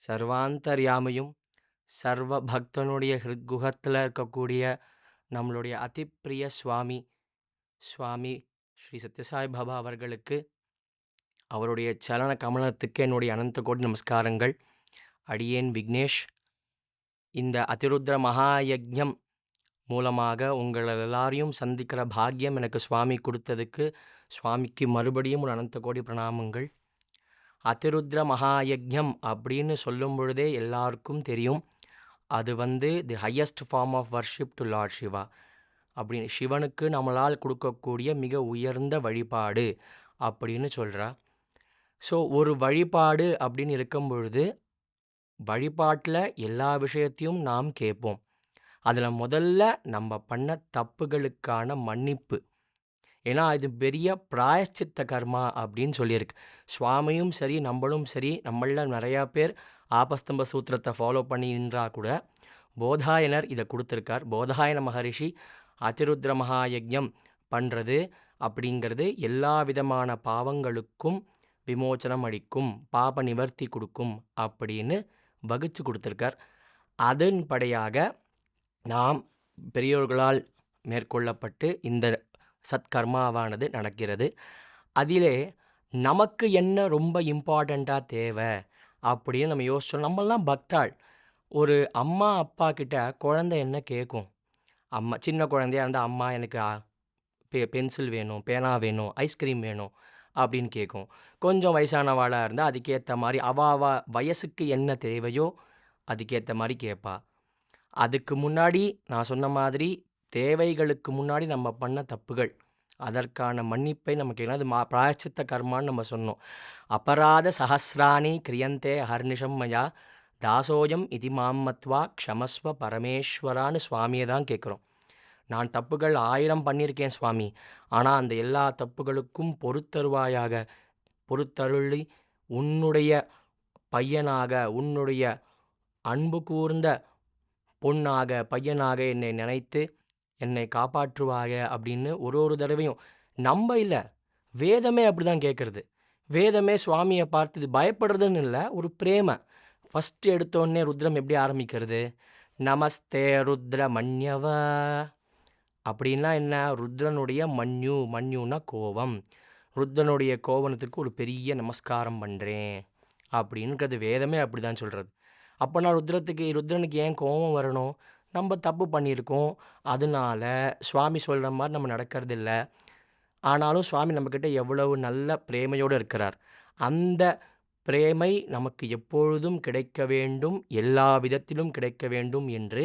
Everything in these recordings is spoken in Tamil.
சர்வாந்தர்யாமியும் சர்வ பக்தனுடைய ஹிருத்குகத்தில் இருக்கக்கூடிய நம்மளுடைய அதிப்பிரிய சுவாமி சுவாமி ஸ்ரீ சத்யசாய் பாபா அவர்களுக்கு அவருடைய சலன கமலத்துக்கு என்னுடைய அனந்த கோடி நமஸ்காரங்கள். அடியேன் விக்னேஷ் இந்த அதிருத்ர மகாயஜம் மூலமாக உங்கள் எல்லாரையும் சந்திக்கிற பாக்கியம் எனக்கு சுவாமி கொடுத்ததுக்கு சுவாமிக்கு மறுபடியும் ஒரு அனந்த கோடி பிரணாமங்கள். அதிருத்ர மகாயஜம் அப்படின்னு சொல்லும் பொழுதே எல்லாருக்கும் தெரியும். அது வந்து the highest form of worship to lord Shiva அப்படின்னு சிவனுக்கு நம்மளால் கொடுக்கக்கூடிய மிக உயர்ந்த வழிபாடு அப்படின்னு சொல்கிறா ஸோ ஒரு வழிபாடு அப்படின்னு இருக்கும் பொழுது வழிபாட்டில் எல்லா விஷயத்தையும் நாம் கேட்போம். அதில் முதல்ல நம்ம பண்ண தப்புகளுக்கான மன்னிப்பு. ஏன்னா இது பெரிய பிராயஷ்சித்த கர்மா அப்படின்னு சொல்லியிருக்கு. சுவாமியும் சரி நம்மளும் சரி நம்மளில் நிறையா பேர் ஆபஸ்தம்ப சூத்திரத்தை ஃபாலோ பண்ணின்றா கூட போதாயனர் இதை கொடுத்துருக்கார். போதாயன மகரிஷி அதிருத்ர மகாயஜம் பண்ணுறது அப்படிங்கிறது எல்லா விதமான பாவங்களுக்கும் விமோச்சனம் அளிக்கும் பாப நிவர்த்தி கொடுக்கும் அப்படின்னு வகுத்து கொடுத்துருக்கார். அதன்படையாக நாம் பெரியோர்களால் மேற்கொள்ளப்பட்டு இந்த சத்கர்மாவானது நடக்கிறது. அதிலே நமக்கு என்ன ரொம்ப இம்பார்ட்டண்ட்டாக தேவை அப்படின்னு நம்ம யோசிச்சோம். நம்மளாம் பக்தாள். ஒரு அம்மா அப்பா கிட்ட குழந்தை என்ன கேட்கும் அம்மா சின்ன குழந்தையாக இருந்தால் அம்மா எனக்கு பெ பென்சில் வேணும் பேனா வேணும் ஐஸ்கிரீம் வேணும் அப்படின்னு கேட்கும் கொஞ்சம் வயசானவாளாக இருந்தால் அதுக்கேற்ற மாதிரி அவாவா வயசுக்கு என்ன தேவையோ அதுக்கேற்ற மாதிரி கேட்பா அதுக்கு முன்னாடி நான் சொன்ன மாதிரி தேவைகளுக்கு முன்னாடி நம்ம பண்ண தப்புகள். அதற்கான மன்னிப்பை நமக்கு என்னது மா பிராயச்சித்த கர்மான்னு நம்ம சொன்னோம். அபராத சஹசிராணி கிரியந்தே ஹர்னிஷம் மயா தாசோயம் இதி மாம்மத்வா க்ஷமஸ்வ பரமேஸ்வரான்னு சுவாமியை தான் கேட்குறோம். நான் தப்புகள் ஆயிரம் பண்ணியிருக்கேன் சுவாமி. ஆனால் அந்த எல்லா தப்புகளுக்கும் பொறுத்தருவாயாக பொறுத்தருளி உன்னுடைய பையனாக உன்னுடைய அன்பு கூர்ந்த பொண்ணாக பையனாக என்னை நினைத்து என்னை காப்பாற்றுவாக அப்படின்னு ஒரு ஒரு தடவையும். நம்ம இல்லை வேதமே அப்படி தான் கேட்குறது வேதமே சுவாமியை பார்த்து இது பயப்படுறதுன்னு இல்லை ஒரு பிரேம. ஃபஸ்ட்டு எடுத்தோடனே ருத்ரம் எப்படி ஆரம்பிக்கிறது? நமஸ்தே ருத்ர மன்யவ அப்படின்னா என்ன? ருத்ரனுடைய மன்யு மன்யுனா கோபம் ருத்ரனுடைய கோவனத்துக்கு ஒரு பெரிய நமஸ்காரம் பண்ணுறேன் அப்படின்றது வேதமே அப்படி தான் சொல்கிறது அப்போ நான் ருத்ரத்துக்கு ருத்ரனுக்கு ஏன் கோபம் வரணும்? நம்ம தப்பு பண்ணியிருக்கோம். அதனால சுவாமி சொல்கிற மாதிரி நம்ம நடக்கிறதில்ல. ஆனாலும் சுவாமி நம்மக்கிட்ட எவ்வளவு நல்ல பிரேமையோடு இருக்கிறார். அந்த பிரேமை நமக்கு எப்பொழுதும் கிடைக்க வேண்டும் எல்லா விதத்திலும் கிடைக்க வேண்டும் என்று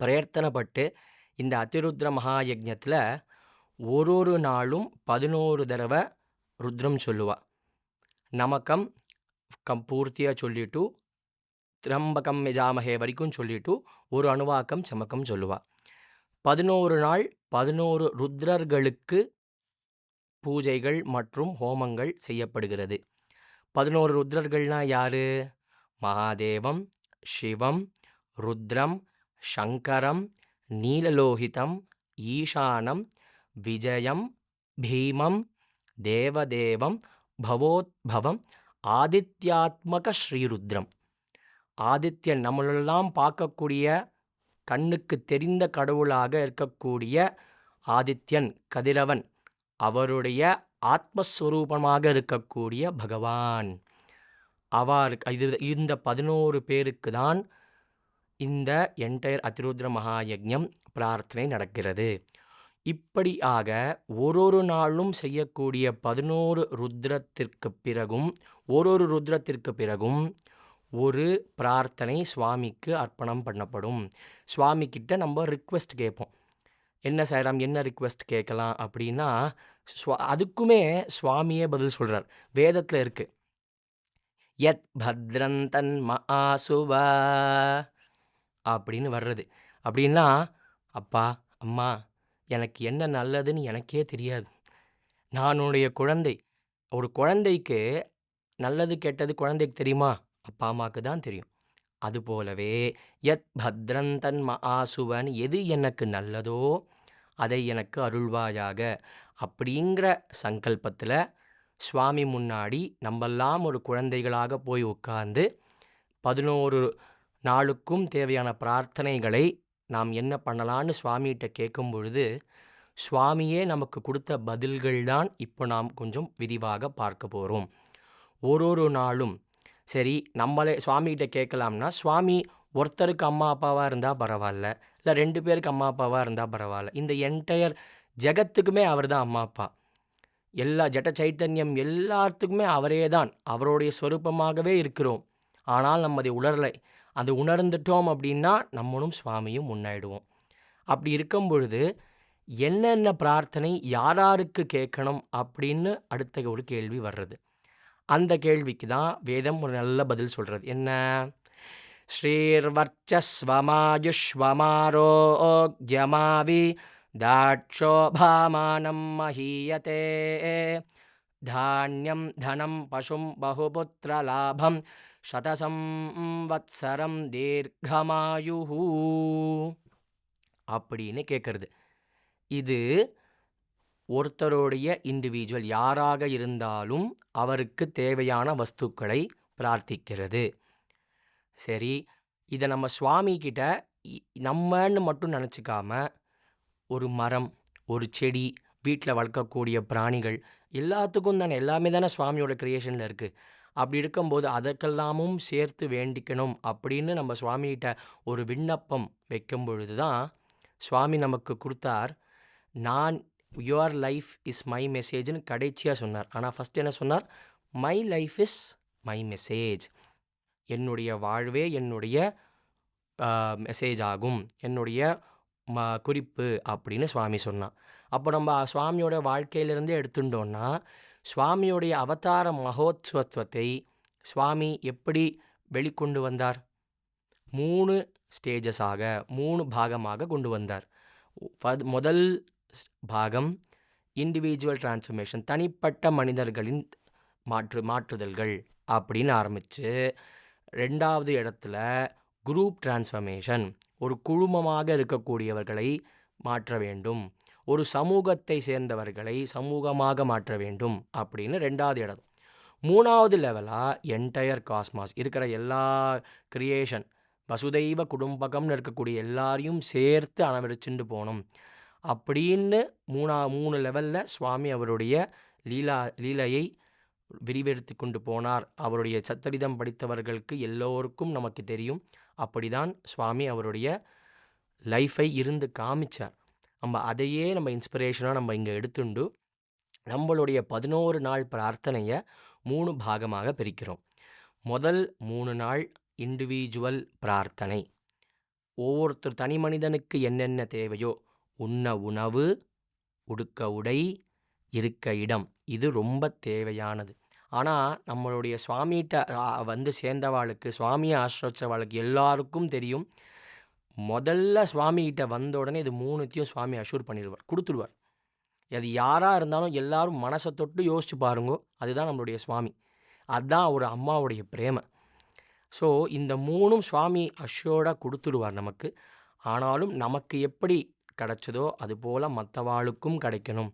பிரயத்தனப்பட்டு இந்த அதிருத்ர மகாயஜத்தில் ஒரு ஒரு நாளும் பதினோரு தடவை ருத்ரம் சொல்லுவாள் நமக்கம் கம் பூர்த்தியாக சொல்லிட்டு திரம்பகம் யஜாமஹே வரைக்கும் சொல்லிட்டு ஒரு அணுவாக்கம் சமக்கம் சொல்லுவா. பதினோரு நாள் பதினோரு ருத்ரர்களுக்கு பூஜைகள் மற்றும் ஹோமங்கள் செய்யப்படுகிறது. பதினோரு ருத்ரர்கள்னால் யார்? மகாதேவம் சிவம் ருத்ரம் சங்கரம் நீலலோகிதம் ஈசானம் விஜயம் பீமம் தேவதேவம் பவோத்பவம் ஆதித்யாத்மக ஸ்ரீருத்ரம். ஆதித்யன் நம்மளெல்லாம் பார்க்கக்கூடிய கண்ணுக்கு தெரிந்த கடவுளாக இருக்கக்கூடிய ஆதித்யன் கதிரவன் அவருடைய ஆத்மஸ்வரூபமாக இருக்கக்கூடிய பகவான். அவர் இது இந்த பதினோரு பேருக்கு தான் இந்த என்டையர் அதிருத்ர மகாயஜம் பிரார்த்தனை நடக்கிறது. இப்படியாக ஒரு ஒரு நாளும் செய்யக்கூடிய பதினோரு ருத்ரத்திற்கு பிறகும் ஒரு ஒரு ருத்ரத்திற்கு பிறகும் ஒரு பிரார்த்தனை சுவாமிக்கு அர்ப்பணம் பண்ணப்படும். சுவாமிக்கிட்ட நம்ம ரிக்வெஸ்ட் கேட்போம். என்ன சாய்ராம் என்ன ரிக்வெஸ்ட் கேட்கலாம்? அப்படின்னா ஸ்வா- அதுக்குமே சுவாமியே பதில் சொல்கிறார் வேதத்தில் இருக்குது யத் பத்ரந்தன் மஆசுவ அப்படின்னு வர்றது. அப்படின்னா அப்பா அம்மா எனக்கு என்ன நல்லதுன்னு எனக்கே தெரியாது. நான் உன்னுடைய குழந்தை. ஒரு குழந்தைக்கு நல்லது கெட்டது குழந்தைக்கு தெரியுமா? அப்பா அம்மாவுக்கு தான் தெரியும். அதுபோலவே யத் பத்ரந்தன் மஆசுவன் எது எனக்கு நல்லதோ அதை எனக்கு அருள்வாயாக அப்படிங்கிற சங்கல்பத்தில் சுவாமி முன்னாடி நம்மெல்லாம் ஒரு குழந்தைகளாக போய் உட்கார்ந்து பதினோரு நாளுக்கும் தேவையான பிரார்த்தனைகளை நாம் என்ன பண்ணலான்னு சுவாமிகிட்ட கேட்கும் பொழுது சுவாமியே நமக்கு கொடுத்த பதில்கள் தான் இப்போ நாம் கொஞ்சம் விரிவாக பார்க்க போகிறோம் ஒரு ஒரு நாளும் சரி நம்மளே சுவாமிகிட்ட கேட்கலாம்னா சுவாமி ஒருத்தருக்கு அம்மா அப்பாவாக இருந்தால் பரவாயில்ல இல்லை ரெண்டு பேருக்கு அம்மா அப்பாவாக இருந்தால் பரவாயில்ல இந்த என்டையர் ஜெகத்துக்குமே அவர் தான் அம்மா அப்பா. எல்லா ஜட சைத்தன்யம் எல்லாத்துக்குமே அவரே தான் அவருடைய ஸ்வரூபமாகவே இருக்கிறோம். ஆனால் நம்ம அதை உணரலை. அது உணர்ந்துட்டோம் அப்படின்னா நம்மளும் சுவாமியும் முன்னாயிடுவோம். அப்படி இருக்கும் பொழுது என்னென்ன பிரார்த்தனை யாராருக்கு கேட்கணும் அப்படின்னு அடுத்த ஒரு கேள்வி வர்றது. அந்த கேள்விக்கு தான் வேதம் ஒரு நல்ல பதில் சொல்கிறது என்ன? ஸ்ரீர்வர்ச்சஸ்வமாயுஷ்வமாரோக்யமாவி தாட்சோபாமானம் மஹீயதே. தானியம் தனம் பசும் பகுபுத்திரலாபம் சதசம் வத்சரம் தீர்க்கமாயு அப்படின்னு கேட்குறது இது ஒருத்தருடைய இண்டிவிஜுவல் யாராக இருந்தாலும் அவருக்கு தேவையான வஸ்துக்களை பிரார்த்திக்கிறது. சரி இதை நம்ம சுவாமிக்கிட்ட இ- நம்மன்னு மட்டும் நினச்சிக்காம ஒரு மரம் ஒரு செடி வீட்டில் வளர்க்கக்கூடிய பிராணிகள் எல்லாத்துக்கும் தானே எல்லாமே தானே சுவாமியோட க்ரியேஷனில் இருக்குது அப்படி இருக்கும்போது அதற்கெல்லாமும் சேர்த்து வேண்டிக்கணும் அப்படின்னு நம்ம சுவாமிகிட்ட ஒரு விண்ணப்பம் வைக்கும் பொழுது தான் சுவாமி நமக்கு கொடுத்தார் நான் யுவர் லைஃப் இஸ் மை மெசேஜ்னு கடைசியாக சொன்னார். ஆனால் ஃபஸ்ட் என்ன சொன்னார்? My life is my message என்னுடைய வாழ்வே என்னுடைய மெசேஜ் ஆகும். என்னுடைய ம குறிப்பு அப்படின்னு சுவாமி சொன்னான் அப்போ நம்ம சுவாமியோட வாழ்க்கையிலிருந்தே எடுத்துட்டோம்னா சுவாமியோடைய அவதார மகோத்சவத்துவத்தை சுவாமி எப்படி வெளிக்கொண்டு வந்தார்? மூணு ஸ்டேஜஸாக மூணு பாகமாக கொண்டு வந்தார். முதல் பாகம் இண்டிவிஜுவல் டிரான்ஸ்ஃபர்மேஷன் தனிப்பட்ட மனிதர்களின் மாற்று மாற்றுதல்கள் அப்படின்னு ஆரம்பித்து ரெண்டாவது இடத்துல குரூப் டிரான்ஸ்ஃபர்மேஷன் ஒரு குழுமமாக இருக்கக்கூடியவர்களை மாற்ற வேண்டும் ஒரு சமூகத்தை சேர்ந்தவர்களை சமூகமாக மாற்ற வேண்டும் அப்படின்னு ரெண்டாவது இடம். மூணாவது லெவலாக என்டையர் காஸ்மாஸ் இருக்கிற எல்லா கிரியேஷன் வசுதைவ குடும்பகம்னு இருக்கக்கூடிய எல்லாரையும் சேர்த்து அணவரிச்சுண்டு போகணும். அப்படின்னு மூணா மூணு லெவலில் சுவாமி அவருடைய லீலா லீலையை விரிவெடுத்து கொண்டு போனார். அவருடைய சத்தரிதம் படித்தவர்களுக்கு எல்லோருக்கும் நமக்கு தெரியும். அப்படிதான் சுவாமி அவருடைய லைஃபை இருந்து காமிச்சார். நம்ம அதையே நம்ம இன்ஸ்பிரேஷனாக நம்ம இங்கே எடுத்துண்டு நம்மளுடைய பதினோரு நாள் பிரார்த்தனையை மூணு பாகமாக பிரிக்கிறோம். முதல் மூணு நாள் இண்டிவிஜுவல் பிரார்த்தனை. ஒவ்வொருத்தர் தனி மனிதனுக்கு என்னென்ன தேவையோ உண்ண உணவு உடுக்க உடை இருக்க இடம். இது ரொம்ப தேவையானது. ஆனால் நம்மளுடைய சுவாமிகிட்ட வந்து சேர்ந்தவாளுக்கு சுவாமியை ஆசிரிச்சவாளுக்கு எல்லாருக்கும் தெரியும். முதல்ல சுவாமிகிட்ட வந்த உடனே இது மூணுத்தையும் சுவாமி அஷூர் பண்ணிடுவார் கொடுத்துடுவார். அது யாராக இருந்தாலும் எல்லாரும் மனசை தொட்டு யோசிச்சு பாருங்கோ அதுதான் நம்மளுடைய சுவாமி. அதுதான் ஒரு அம்மாவுடைய பிரேமை. ஸோ இந்த மூணும் சுவாமி அஷ்யோர்டாக கொடுத்துடுவார் நமக்கு. ஆனாலும் நமக்கு எப்படி கிடைச்சதோ அதுபோல் மற்றவாளுக்கும் கிடைக்கணும்.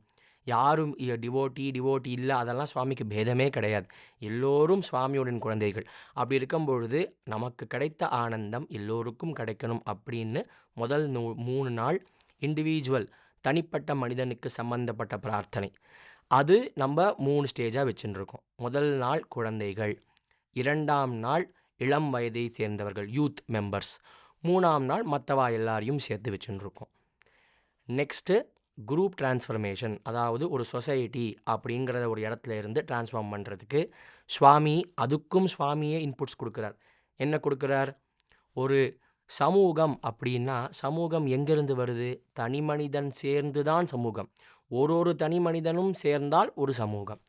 யாரும் டிவோட்டி டிவோட்டி இல்லை அதெல்லாம் சுவாமிக்கு பேதமே கிடையாது. எல்லோரும் சுவாமியுடன் குழந்தைகள். அப்படி இருக்கும் பொழுது நமக்கு கிடைத்த ஆனந்தம் எல்லோருக்கும் கிடைக்கணும் அப்படின்னு முதல் நூ மூணு நாள் இண்டிவிஜுவல் தனிப்பட்ட மனிதனுக்கு சம்பந்தப்பட்ட பிரார்த்தனை. அது நம்ம மூணு ஸ்டேஜாக வச்சுருக்கோம். முதல் நாள் குழந்தைகள் இரண்டாம் நாள் இளம் வயதை சேர்ந்தவர்கள் யூத் மெம்பர்ஸ் மூணாம் நாள் மற்றவா எல்லாரையும் சேர்த்து வச்சுருக்கோம். நெக்ஸ்ட்டு குரூப் டிரான்ஸ்ஃபர்மேஷன் அதாவது ஒரு சொசைட்டி அப்படிங்கிறத ஒரு இடத்துல இருந்து டிரான்ஸ்ஃபார்ம் பண்ணுறதுக்கு சுவாமி அதுக்கும் சுவாமியே இன்புட்ஸ் கொடுக்குறார். என்ன கொடுக்குறார்? ஒரு சமூகம் அப்படின்னா சமூகம் எங்கேருந்து வருது? தனி மனிதன் சேர்ந்து தான் சமூகம். ஒரு ஒரு தனி மனிதனும் சேர்ந்தால் ஒரு சமூகம்.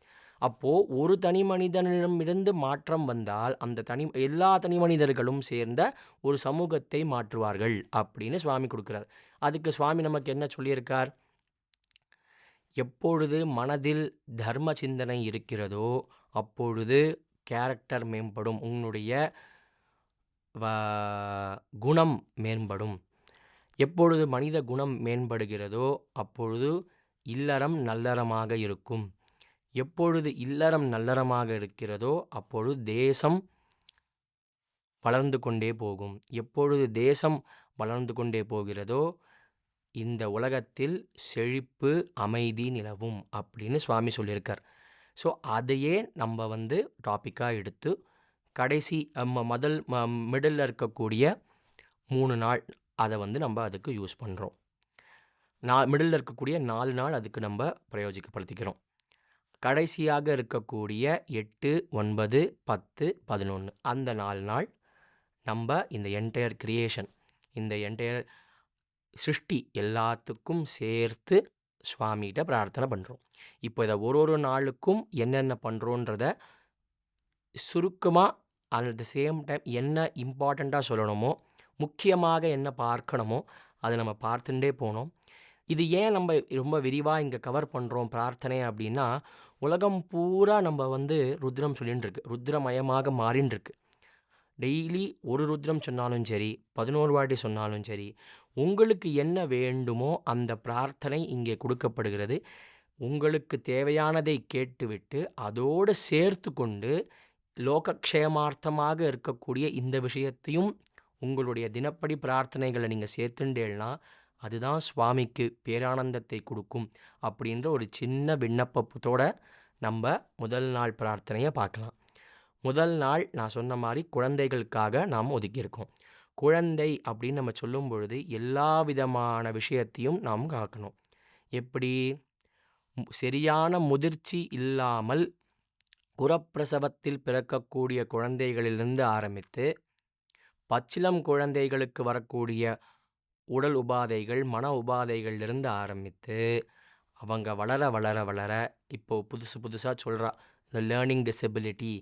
அப்போது ஒரு தனி மனிதனிடமிருந்து மாற்றம் வந்தால் அந்த தனி எல்லா தனி மனிதர்களும் சேர்ந்த ஒரு சமூகத்தை மாற்றுவார்கள் அப்படின்னு சுவாமி கொடுக்குறார். அதுக்கு சுவாமி நமக்கு என்ன சொல்லியிருக்கார்? எப்பொழுது மனதில் தர்ம சிந்தனை இருக்கிறதோ அப்பொழுது கேரக்டர் மேம்படும். உன்னுடைய வ- குணம் மேம்படும். எப்பொழுது மனித குணம் மேம்படுகிறதோ அப்பொழுது இல்லறம் நல்லறமாக இருக்கும். எப்பொழுது இல்லறம் நல்லறமாக இருக்கிறதோ அப்பொழுது தேசம் வளர்ந்து கொண்டே போகும். எப்பொழுது தேசம் வளர்ந்து கொண்டே போகிறதோ இந்த உலகத்தில் செழிப்பு அமைதி நிலவும் அப்படின்னு சுவாமி சொல்லியிருக்கார். ஸோ அதையே நம்ம வந்து டாப்பிக்காக எடுத்து கடைசி நம்ம முதல் ம மிடில் இருக்கக்கூடிய மூணு நாள் அதை வந்து நம்ம அதுக்கு யூஸ் பண்ணுறோம் நா மிடில் இருக்கக்கூடிய நாலு நாள் அதுக்கு நம்ம பிரயோஜகப்படுத்திக்கிறோம் கடைசியாக இருக்கக்கூடிய எட்டு ஒன்பது பத்து பதினொன்று அந்த நாலு நாள் நம்ம இந்த என்டையர் கிரியேஷன் இந்த என்டையர் சிருஷ்டி எல்லாத்துக்கும் சேர்த்து சுவாமிகிட்ட பிரார்த்தனை பண்ணுறோம் இப்போ இதை ஒரு ஒரு நாளுக்கும் என்னென்ன பண்ணுறோன்றத சுருக்கமாக அட் த சேம் டைம் என்ன இம்பார்ட்டண்ட்டாக சொல்லணுமோ முக்கியமாக என்ன பார்க்கணுமோ அதை நம்ம பார்த்துட்டே போனோம். இது ஏன் நம்ம ரொம்ப விரிவாக இங்கே கவர் பண்ணுறோம் பிரார்த்தனை அப்படின்னா உலகம் பூரா நம்ம வந்து ருத்ரம் சொல்லின்னு இருக்கு ருத்ரமயமாக மாறின்னு இருக்கு டெய்லி ஒரு ருத்ரம் சொன்னாலும் சரி பதினோரு வாட்டி சொன்னாலும் சரி உங்களுக்கு என்ன வேண்டுமோ அந்த பிரார்த்தனை இங்கே கொடுக்கப்படுகிறது. உங்களுக்கு தேவையானதை கேட்டுவிட்டு அதோடு சேர்த்து கொண்டு லோகக்ஷேமார்த்தமாக இருக்கக்கூடிய இந்த விஷயத்தையும் உங்களுடைய தினப்படி பிரார்த்தனைகளை நீங்கள் சேர்த்துண்டேன்னா அதுதான் சுவாமிக்கு பேரானந்தத்தை கொடுக்கும் அப்படின்ற ஒரு சின்ன விண்ணப்பத்தோட நம்ம முதல் நாள் பிரார்த்தனையை பார்க்கலாம். முதல் நாள் நான் சொன்ன மாதிரி குழந்தைகளுக்காக நாம் ஒதுக்கியிருக்கோம். குழந்தை அப்படின்னு நம்ம சொல்லும் பொழுது எல்லா விதமான விஷயத்தையும் நாம் காக்கணும். எப்படி? சரியான முதிர்ச்சி இல்லாமல் குரப்பிரசவத்தில் பிறக்கக்கூடிய குழந்தைகளிலிருந்து ஆரம்பித்து பச்சிலம் குழந்தைகளுக்கு வரக்கூடிய உடல் உபாதைகள் மன உபாதைகள்லேருந்து ஆரம்பித்து அவங்க வளர வளர வளர இப்போ புதுசு புதுசாக சொல்கிறா இந்த லேர்னிங் டிசபிலிட்டி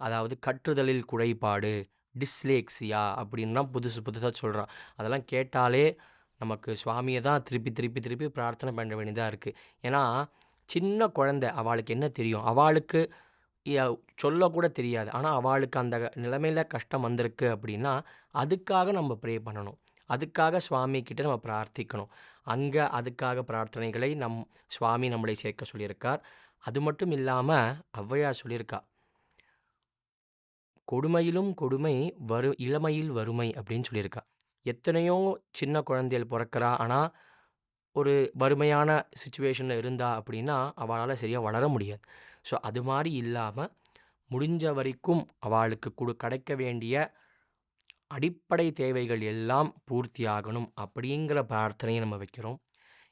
அதாவது கற்றுதலில் குறைபாடு டிஸ்லேக்ஸியா அப்படின்லாம் புதுசு புதுசாக சொல்கிறான் அதெல்லாம் கேட்டாலே நமக்கு சுவாமியை தான் திருப்பி திருப்பி திருப்பி பிரார்த்தனை பண்ண வேண்டியதாக இருக்குது ஏன்னா சின்ன குழந்தை அவளுக்கு என்ன தெரியும்? அவளுக்கு சொல்லக்கூட தெரியாது. ஆனால் அவளுக்கு அந்த நிலைமையில் கஷ்டம் வந்திருக்கு அப்படின்னா அதுக்காக நம்ம ப்ரே பண்ணணும். அதுக்காக சுவாமி கிட்டே நம்ம பிரார்த்திக்கணும். அங்கே அதுக்காக பிரார்த்தனைகளை நம் சுவாமி நம்மளை சேர்க்க சொல்லியிருக்கார். அது மட்டும் இல்லாமல் ஔவையார் சொல்லியிருக்கா கொடுமையிலும் கொடுமை வரு இளமையில் வறுமை அப்படின்னு சொல்லியிருக்கா. எத்தனையோ சின்ன குழந்தைகள் பிறக்கிறா. ஆனால் ஒரு வறுமையான சுச்சுவேஷனில் இருந்தா அப்படின்னா அவளால் சரியாக வளர முடியாது. ஸோ அது மாதிரி இல்லாமல் முடிஞ்ச வரைக்கும் அவளுக்கு கொடு கிடைக்க வேண்டிய அடிப்படை தேவைகள் எல்லாம் பூர்த்தியாகணும் அப்படிங்கிற பிரார்த்தனையை நம்ம வைக்கிறோம்.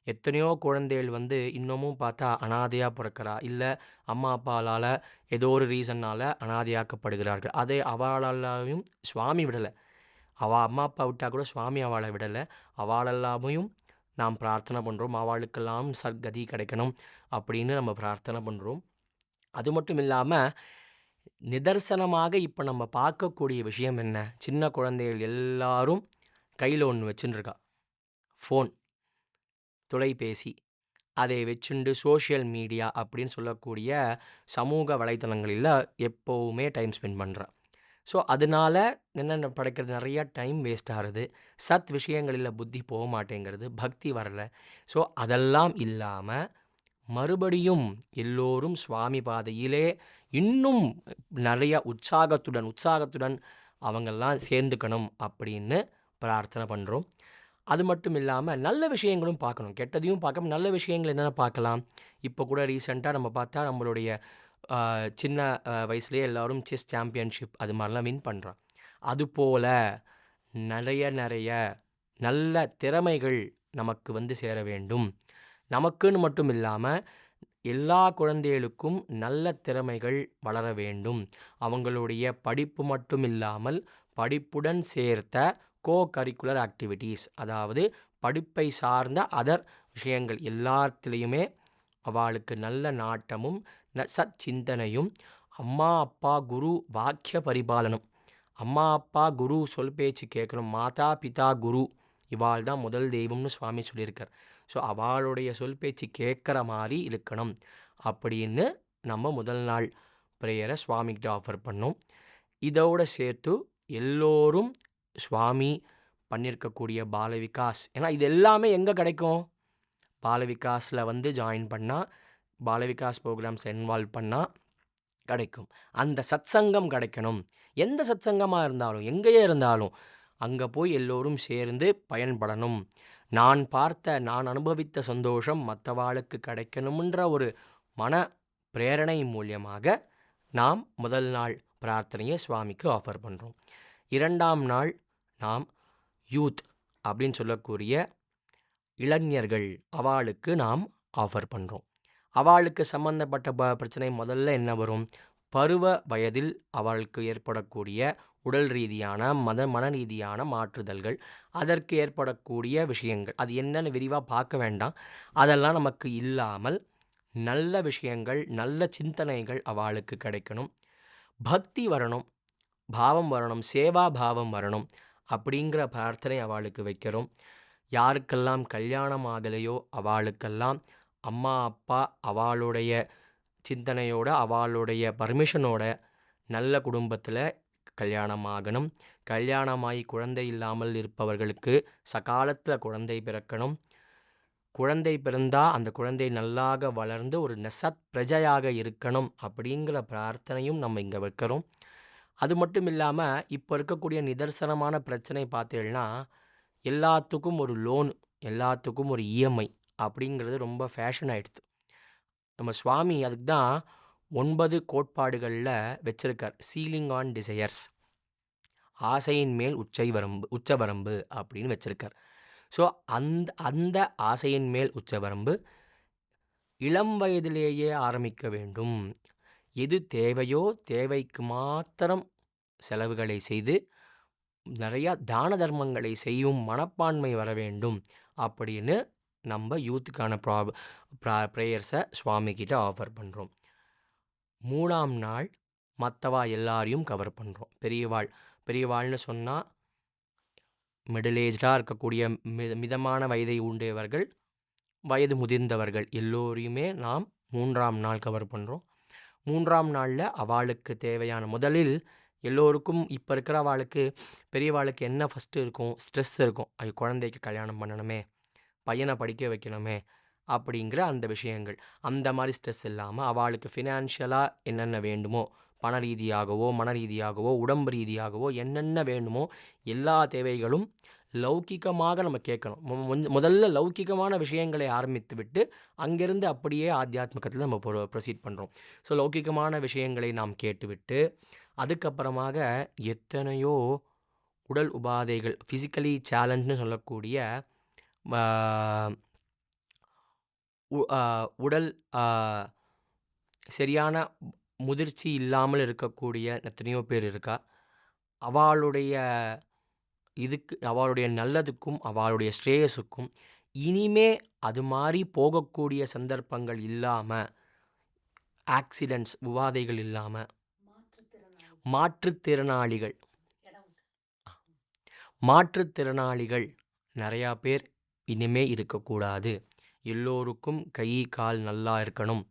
எத்தனையோ குழந்தைகள் வந்து இன்னமும் பார்த்தா அனாதையாக பிறக்கிறா? இல்லை அம்மா அப்பாலால் ஏதோ ஒரு ரீசன்னால் அனாதையாக்கப்படுகிறார்கள். அதே அவளாலையும் சுவாமி விடலை. அவள் அம்மா அப்பா விட்டால் கூட சுவாமி அவளை விடலை. அவளெல்லாமையும் நாம் பிரார்த்தனை பண்ணுறோம் அவளுக்கெல்லாம் சர்க்கதி கிடைக்கணும் அப்படின்னு நம்ம பிரார்த்தனை பண்ணுறோம் அது மட்டும் இல்லாமல் நிதர்சனமாக இப்போ நம்ம பார்க்கக்கூடிய விஷயம் என்ன? சின்ன குழந்தைகள் எல்லாரும் கையில் ஒன்று வச்சுன்னு இருக்கா. ஃபோன். தொலைபேசி. அதை வச்சுண்டு சோஷியல் மீடியா அப்படின்னு சொல்லக்கூடிய சமூக வலைத்தளங்களில் எப்போவுமே டைம் ஸ்பெண்ட் பண்ணுறான் ஸோ அதனால என்னென்ன படைக்கிறது? நிறையா டைம் வேஸ்ட் ஆகுது. சத் விஷயங்களில் புத்தி போக மாட்டேங்கிறது. பக்தி வரல. ஸோ அதெல்லாம் இல்லாமல் மறுபடியும் எல்லோரும் சுவாமி பாதையிலே இன்னும் நிறைய உற்சாகத்துடன் உற்சாகத்துடன் அவங்கெல்லாம் சேர்ந்துக்கணும் அப்படின்னு பிரார்த்தனை பண்ணுறோம் அது மட்டும் இல்லாமல் நல்ல விஷயங்களும் பார்க்கணும். கெட்டதையும் பார்க்காம நல்ல விஷயங்கள் என்னென்ன பார்க்கலாம்? இப்போ கூட ரீசெண்டாக நம்ம பார்த்தா நம்மளுடைய சின்ன வயசுலேயே எல்லாரும் செஸ் சாம்பியன்ஷிப் அது மாதிரிலாம் வின் பண்ணுறான் அதுபோல் நிறைய நிறைய நல்ல திறமைகள் நமக்கு வந்து சேர வேண்டும். நமக்குன்னு மட்டும் இல்லாமல் எல்லா குழந்தைகளுக்கும் நல்ல திறமைகள் வளர வேண்டும். அவங்களுடைய படிப்பு மட்டும் இல்லாமல் படிப்புடன் சேர்த்த கோ கரிக்குலர் ஆக்டிவிட்டீஸ் அதாவது படிப்பை சார்ந்த அதர் விஷயங்கள் எல்லாத்துலேயுமே அவளுக்கு நல்ல நாட்டமும் ந சத் சிந்தனையும் அம்மா அப்பா குரு வாக்கிய பரிபாலனம். அம்மா அப்பா குரு சொல் பேச்சு கேட்கணும். மாதா பிதா குரு இவாள் தான் முதல் தெய்வம்னு சுவாமி சொல்லியிருக்கார். ஸோ அவளுடைய சொல் பேச்சு கேட்குற மாதிரி இருக்கணும் அப்படின்னு நம்ம முதல் நாள் ப்ரேயரை சுவாமிகிட்ட ஆஃபர் பண்ணோம். இதோடு சேர்த்து எல்லோரும் சுவாமி பண்ணியிருக்கக்கூடிய பால விகாஸ் ஏன்னா இது எல்லாமே எங்கே கிடைக்கும்? பால விகாஸில் வந்து ஜாயின் பண்ணால் பால விகாஸ் ப்ரோக்ராம்ஸ் இன்வால்வ் பண்ணால் கிடைக்கும். அந்த சத்சங்கம் கிடைக்கணும். எந்த சத்சங்கமாக இருந்தாலும் எங்கேயே இருந்தாலும் அங்கே போய் எல்லோரும் சேர்ந்து பயன்படணும். நான் பார்த்த நான் அனுபவித்த சந்தோஷம் மற்றவாளுக்கு கிடைக்கணுன்ற ஒரு மன பிரேரணை மூலியமாக நாம் முதல் நாள் பிரார்த்தனையை சுவாமிக்கு ஆஃபர் பண்ணுறோம் இரண்டாம் நாள் நாம் யூத் அப்படின்னு சொல்லக்கூடிய இளைஞர்கள் அவளுக்கு நாம் ஆஃபர் பண்ணுறோம் அவளுக்கு சம்மந்தப்பட்ட ப பிரச்சனை முதல்ல என்ன வரும்? பருவ வயதில் அவளுக்கு ஏற்படக்கூடிய உடல் ரீதியான மத மன ரீதியான மாற்றுதல்கள் அதற்கு ஏற்படக்கூடிய விஷயங்கள். அது என்னென்னு விரிவாக பார்க்க வேண்டாம். அதெல்லாம் நமக்கு இல்லாமல் நல்ல விஷயங்கள் நல்ல சிந்தனைகள் அவளுக்கு கிடைக்கணும். பக்தி வரணும் பாவம் வரணும் சேவா பாவம் வரணும். அப்படிங்கிற பிரார்த்தனை அவளுக்கு வைக்கிறோம். யாருக்கெல்லாம் கல்யாணம் ஆகலையோ அவளுக்கெல்லாம் அம்மா அப்பா அவளுடைய சிந்தனையோட அவளுடைய பர்மிஷனோட நல்ல குடும்பத்தில் கல்யாணம் ஆகணும் கல்யாணமாகி குழந்தை இல்லாமல் இருப்பவர்களுக்கு சகாலத்தில் குழந்தை பிறக்கணும். குழந்தை பிறந்தால் அந்த குழந்தை நல்லாக வளர்ந்து ஒரு நெசத் பிரஜையாக இருக்கணும் அப்படிங்கிற பிரார்த்தனையும் நம்ம இங்கே வைக்கிறோம். அது மட்டும் இல்லாமல் இப்போ இருக்கக்கூடிய நிதர்சனமான பிரச்சனை பார்த்தீங்கன்னா எல்லாத்துக்கும் ஒரு லோன் எல்லாத்துக்கும் ஒரு இஎம்ஐ அப்படிங்கிறது ரொம்ப ஃபேஷன் ஆகிடுது நம்ம சுவாமி அதுக்கு தான் ஒன்பது கோட்பாடுகளில் வச்சுருக்கார். சீலிங் ஆன் டிசையர்ஸ் ஆசையின் மேல் உச்சை வரம்பு உச்சவரம்பு அப்படின்னு வச்சுருக்கார். ஸோ அந்த அந்த ஆசையின் மேல் உச்சவரம்பு இளம் வயதிலேயே ஆரம்பிக்க வேண்டும். எது தேவையோ தேவைக்கு மாத்திரம் செலவுகளை செய்து நிறையா தான தர்மங்களை செய்யும் மனப்பான்மை வர வேண்டும் அப்படின்னு நம்ம யூத்துக்கான ப்ரா ப்ரா ப்ரேயர்ஸை சுவாமிக்கிட்ட ஆஃபர் பண்ணுறோம் மூணாம் நாள் மற்றவா எல்லாரையும் கவர் பண்ணுறோம் பெரியவாள் பெரியவாள்னு சொன்னால் மிடில் ஏஜ்டாக இருக்கக்கூடிய மித மிதமான வயதை உடையவர்கள் வயது முதிர்ந்தவர்கள் எல்லோரையுமே நாம் மூன்றாம் நாள் கவர் பண்ணுறோம் மூன்றாம் நாளில் அவளுக்கு தேவையான முதலில் எல்லோருக்கும் இப்போ இருக்கிற அவளுக்கு பெரியவாளுக்கு என்ன ஃபஸ்ட்டு இருக்கும்? ஸ்ட்ரெஸ் இருக்கும். ஐயோ குழந்தைக்கு கல்யாணம் பண்ணணுமே பையனை படிக்க வைக்கணுமே அப்படிங்கிற அந்த விஷயங்கள். அந்த மாதிரி ஸ்ட்ரெஸ் இல்லாமல் அவளுக்கு ஃபினான்ஷியலாக என்னென்ன வேண்டுமோ பண ரீதியாகவோ மன ரீதியாகவோ உடம்பு ரீதியாகவோ என்னென்ன வேண்டுமோ எல்லா தேவைகளும் லௌகிகமாக நம்ம கேட்கணும். முதல்ல லௌக்கிகமான விஷயங்களை ஆரம்பித்து விட்டு அங்கிருந்து அப்படியே ஆத்தியாத்மிகத்தில் நம்ம ப்ரொசீட் பண்ணுறோம் ஸோ லௌகிகமான விஷயங்களை நாம் கேட்டுவிட்டு அதுக்கப்புறமாக எத்தனையோ உடல் உபாதைகள் ஃபிசிக்கலி சேலஞ்சுன்னு சொல்லக்கூடிய உ- உடல் சரியான முதிர்ச்சி இல்லாமல் இருக்கக்கூடிய எத்தனையோ பேர் இருக்கா? அவளுடைய இதுக்கு அவளுடைய நல்லதுக்கும் அவளுடைய ஸ்ரேயஸுக்கும் இனிமே அது மாதிரி போகக்கூடிய சந்தர்ப்பங்கள் இல்லாமல் ஆக்சிடெண்ட்ஸ் உபாதைகள் இல்லாமல் மாற்றுத்திறனாளிகள். மாற்றுத்திறனாளிகள் நிறையா பேர் இனிமே இருக்கக்கூடாது. எல்லோருக்கும் கை கால் நல்லா இருக்கணும்.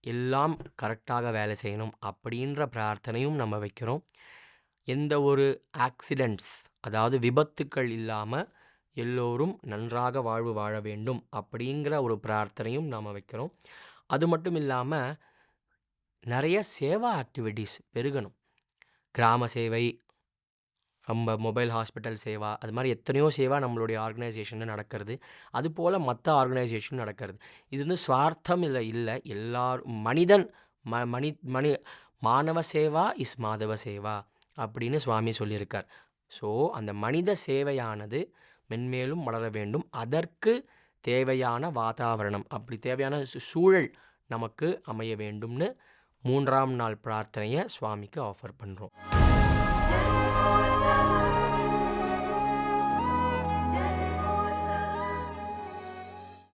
எல்லாம் கரெக்டாக வேலை செய்யணும் அப்படின்ற பிரார்த்தனையும் நம்ம வைக்கிறோம். எந்த ஒரு ஆக்சிடெண்ட்ஸ் அதாவது விபத்துக்கள் இல்லாமல் எல்லோரும் நன்றாக வாழ்வு வாழ வேண்டும் அப்படிங்கிற ஒரு பிரார்த்தனையும் நாம் வைக்கிறோம். அது மட்டும் இல்லாமல் நிறைய சேவா ஆக்டிவிட்டீஸ் பெருகணும். கிராம சேவை நம்ம மொபைல் ஹாஸ்பிட்டல் சேவா அது மாதிரி எத்தனையோ சேவா நம்மளுடைய ஆர்கனைசேஷனில் நடக்கிறது. அது போல் மற்ற ஆர்கனைசேஷன் நடக்கிறது. இது வந்து சுவார்த்தம் இல்லை இல்லை. எல்லார் மனிதன் ம மனி மனி மாணவ சேவா இஸ் மாதவ சேவா. அப்படின்னு சுவாமி சொல்லியிருக்கார். ஸோ அந்த மனித சேவையானது மென்மேலும் வளர வேண்டும். அதற்கு தேவையான வாதாவரணம் அப்படி தேவையான சூழல் நமக்கு அமைய வேண்டும்னு மூன்றாம் நாள் பிரார்த்தனையை சுவாமிக்கு ஆஃபர் பண்ணுறோம்